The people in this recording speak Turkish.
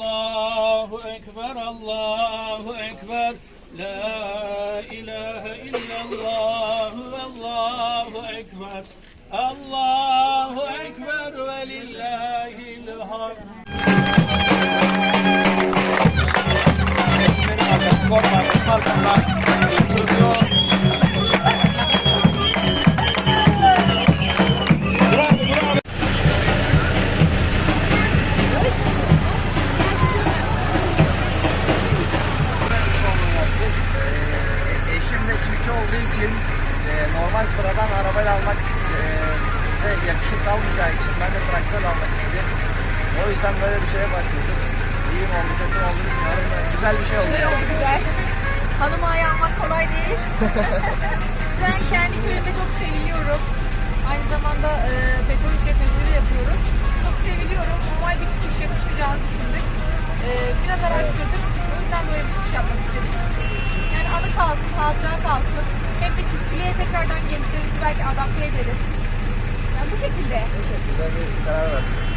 Allahu Ekber, Allahu Ekber. La ilahe illallah, Allahu Ekber. Allahu Ekber ve lillahil hamd. Korkma, korkma. İçin e, normal sıradan arabayla almak e, bize yakışık almayacağı için ben de traktör almak istedim. O yüzden böyle bir şeye başladım. İyi mi oldu, kötü oldu bilmiyorum da güzel bir şey oldu. Güzel oldu güzel. Hanım ağa almak kolay değil. ben kendi köyümde çok seviliyorum. Aynı zamanda hatıra kalsın. Hem de çiftçiliğe tekrardan gençlerimizi belki adapte ederiz. Yani bu şekilde. Bu şekilde bir karar verdim.